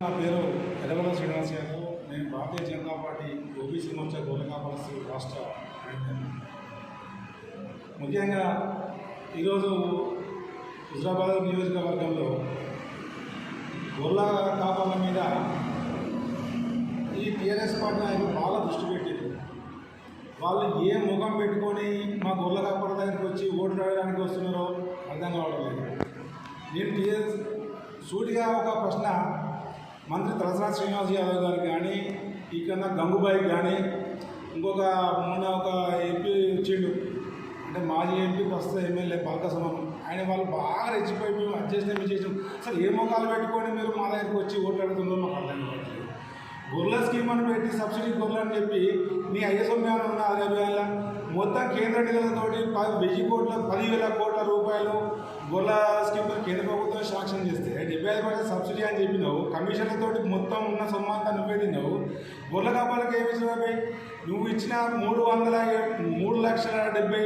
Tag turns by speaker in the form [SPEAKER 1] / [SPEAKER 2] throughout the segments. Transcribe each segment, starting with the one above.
[SPEAKER 1] నా పేరు ఎడవల శ్రీనివాస్ యాదవ్. నేను భారతీయ జనతా పార్టీ ఓబీసీ మోర్చా గోలకాపలసి రాష్ట్ర ముఖ్యంగా ఈరోజు హుజరాబాద్ నియోజకవర్గంలో గొర్రెల కాపాల మీద ఈ టీఆర్ఎస్ పార్టీ నాయకులు బాగా దృష్టి పెట్టారు వాళ్ళు ఏ ముఖం పెట్టుకొని మా గొర్ల కాపాల దగ్గరికి వచ్చి ఓటు రాయడానికి వస్తున్నారో అర్థం కావడం లేదు. నేను టీఆర్ఎస్ సూటిగా ఒక ప్రశ్న మంత్రి తలసాని శ్రీనివాస్ యాదవ్ గారికి కానీ ఇక్కడ గంగుబాయి కానీ ఇంకొక మొన్న ఒక ఎంపీ వచ్చిండు. అంటే మాజీ ఎంపీ ప్రస్తుత ఎమ్మెల్యే బాలకసమం ఆయన వాళ్ళు బాగా రెచ్చిపోయి మేము అడ్జస్ట్ చేసినాం చేసినాం. అసలు ఏ మొఖాలు పెట్టుకొని మీరు మా దగ్గరికి వచ్చి ఓట్లు మాకు అర్థం కావట్లేదు. గొర్రెల స్కీమ్ అని పెట్టి సబ్సిడీ గొర్రెలు అని చెప్పి నీ ఐఎస్ఓ మ్యాన్ ఉన్న అదే వేల మొత్తం కేంద్ర నిధులతోటి పది వెయ్యి కోట్ల పదివేల కోట్ల రూపాయలు గుర్ల స్కీమ్ కేంద్ర ప్రభుత్వం శాంక్షన్ చేస్తే. డెబ్బై ఐదు పర్సెంట్ సబ్సిడీ అని చెప్పినావు. కమిషన్లతోటి మొత్తం ఉన్న సొమ్ము అంతా నువ్వే తిన్నావు. గొర్రెల కాపాలకు ఏమి ఇచ్చినావు నువ్వు ఇచ్చిన మూడు వందల మూడు లక్షల డెబ్బై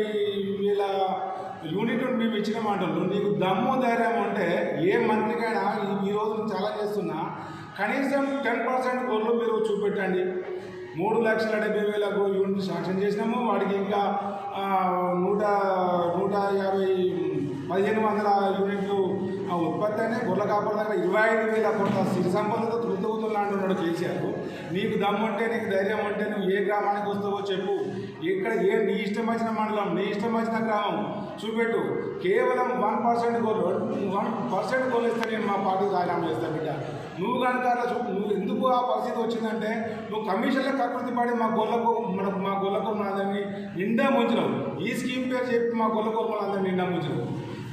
[SPEAKER 1] వేల యూనిట్ మేము ఇచ్చిన మాటలు. నీకు దమ్ము ధైర్యం ఉంటే ఏ మంత్రికైనా ఈ- ఈ రోజు చాలా చేస్తున్నా. కనీసం టెన్ పర్సెంట్ గోళ్ళు మీరు చూపెట్టండి. మూడు లక్షల డెబ్బై వేల యూనిట్ శాంక్షన్ చేసినాము. వాడికి ఇంకా నూట నూట యాభై పదిహేను వందల యూనిట్లు ఆ, ఉత్పత్తి అనే గొర్రెల కాపాడు దగ్గర ఇరవై ఐదు వేల కొంత సిరి సంపదతో తృతగుతున్నాడు అంటున్నాడు కేసీఆర్. నీకు దమ్ము ఉంటే నీకు ధైర్యం ఉంటే నువ్వు ఏ గ్రామానికి వస్తావో చెప్పు. ఇక్కడ ఏ నీ ఇష్టం వచ్చిన మండలం నీ ఇష్టం వచ్చిన గ్రామం చూపెట్టు. కేవలం one percent goal one percent goal ఇస్తే నేను మా పార్టీ రాజీనామా చేస్తాను బిడ్డ. నువ్వు కనుక అలా చూ నువ్వు ఎందుకు ఆ పరిస్థితి వచ్చిందంటే నువ్వు కమిషన్లో కకృతి పడి మా గొల్లకు మనకు మా గొల్లకు అందరినీ నిండా ముంచినావు. ఈ స్కీమ్ పేరు చెప్పి మా గొల్ల కుర్మలందరినీ నిండా ముంచినావు.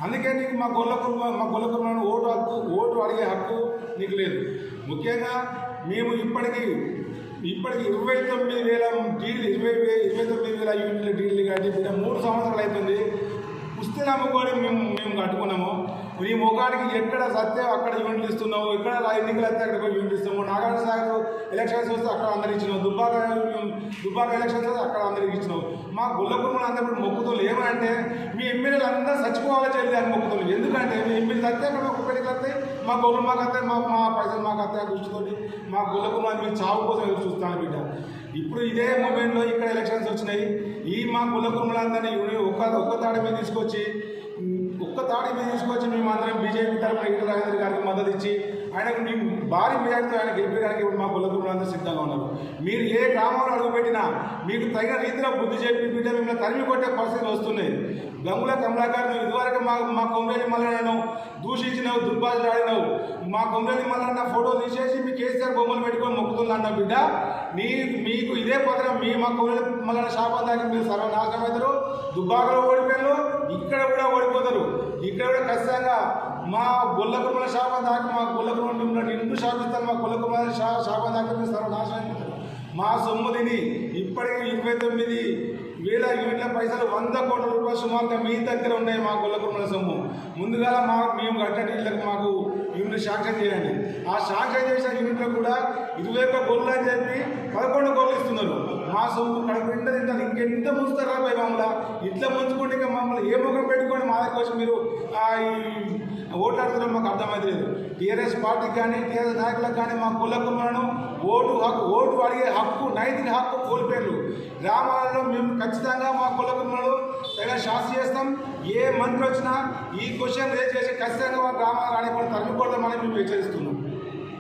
[SPEAKER 1] అందుకే నీకు మా గొల్ల కుర్మ మా గొల్ల కుర్మలను ఓటు హక్కు ఓటు అడిగే హక్కు నీకు లేదు. ముఖ్యంగా మేము ఇప్పటికీ ఇప్పటికి ఇరవై తొమ్మిది వేల డీల్ ఇరవై వే ఇరవై తొమ్మిది వేల యూనిట్ల డీల్ కట్టి మూడు సంవత్సరాలు అవుతుంది. పుస్తలు కూడా మేము మేము కట్టుకున్నాము. నీ ముఖానికి ఎక్కడ సత్యం అక్కడ యూనిట్లు ఇస్తున్నావు ఎక్కడ ఎన్నికలు అయితే అక్కడ పోయి యూనిట్లు ఇస్తాము నాగార్జున సాగర్ ఎలక్షన్స్ వస్తే అక్కడ అందరికి ఇచ్చినావు దుబ్బాక దుబ్బాక ఎలక్షన్స్ వస్తే అక్కడ అందరికి ఇచ్చినావు. మా గుల్ల అందరూ ఇప్పుడు మొక్కుతులు ఏమంటే మీ ఎమ్మెల్యేలు అందరూ చచ్చిపోవాలి చెల్లి అని మొక్కుతులు ఎందుకంటే మీ ఎమ్మెల్యే వస్తే అక్కడ మాకు పెళ్ళికి వస్తాయి మా గొర్రెలు మాకు వస్తాయి మా మా పైసలు మాకు వస్తాయి దృష్టితోటి మా గుల్ల మీ చావు కోసం ఎదురు చూస్తాను బిడ్డ. ఇప్పుడు ఇదే మూమెంట్లో ఇక్కడ ఎలక్షన్స్ వచ్చినాయి. ఈ మా కుల కుటుంబాలందరినీ ఒక్క ఒక్క తాడి మీద తీసుకొచ్చి ఒక్క తాడి మీద తీసుకొచ్చి మేమందరం బీజేపీ తరఫున ఈటల రాజేంద్ర గారికి మద్దతు ఇచ్చి ఆయనకు మేము భారీ మెజార్టీతో ఆయన గెలిపేయడానికి ఇప్పుడు మా కుల సిద్ధంగా ఉన్నారు. మీరు ఏ గ్రామంలో అడుగుపెట్టినా మీకు తగిన రీతిలో బుద్ధి చెప్పి బిడ్డ మిమ్మల్ని తరిమి కొట్టే పరిస్థితులు వస్తున్నాయి గంగుల కమలాకారు నువ్వు ఇదివరకు మా మా కొమ్మరేలి మల్లన్నను దూషించినావు దుర్భాషలాడినావు మా కొమ్మరేలి మల్లన్న ఫోటో తీసేసి మీ కేసీఆర్ బొమ్మలు పెట్టుకొని మొక్కుతుందన్న బిడ్డ. నీ మీకు ఇదే పత్రం మీ మా కొమ్మరేలి మల్లన్న శాపం దాకా మీరు సర్వనాశనం అవుతారు. దుబ్బాకలో ఓడిపోయారు ఇక్కడ కూడా ఓడిపోతారు ఇక్కడ కూడా ఖచ్చితంగా మా గుల్ల కుమ్మల శాపం దాకా మా గొల్ల కుమ్మల నిండు శాపిస్తాను మా గొల్ల కుమ్మల శా శాపం దాకా మీరు సర్వనాశనం మా సొమ్ము తిని ఇప్పటికీ ఇరవై తొమ్మిది వేల యూనిట్ల పైసలు వంద కోట్ల రూపాయలు సుమారుగా మీ దగ్గర ఉన్నాయి మా గుల్ల కుటుంబల సొమ్ము. ముందుగా మా మేము కట్టడం మాకు యూనిట్ శాంక్షన్ చేయండి. ఆ శాంక్షన్ చేసిన యూనిట్లో కూడా ఇరవై ఒక్క గొర్రెలు అని చెప్పి పదకొండు గొర్రెలు ఇస్తున్నారు. మా సొమ్ము కడుపు నిండా తింటారు. ఇంకెంత ముంచుతారా పోయి మమ్మల్ని ఇట్లా ముంచుకుంటే ఇంకా మమ్మల్ని ఏ ముఖం పెట్టుకొని మా దగ్గర వచ్చి మీరు? ఆ, ఈ మాకు అర్థమైతలేదు. టీఆర్ఎస్ పార్టీకి కానీ టీఆర్ఎస్ నాయకులకు కానీ మా కుల కుమ్మలను ఓటు హక్కు ఓటు అడిగే హక్కు నైతిక హక్కు కోల్పోయారు గ్రామాలలో మేము ఖచ్చితంగా మా కుల కుమ్మలు తగిన శాస్త్ర చేస్తాం. ఏ మంత్రి వచ్చినా ఈ క్వశ్చన్ రేజ్ చేసి ఖచ్చితంగా మా గ్రామాలు రానికుండా తరిమి కూడా మనకి హెచ్చరిస్తున్నాం.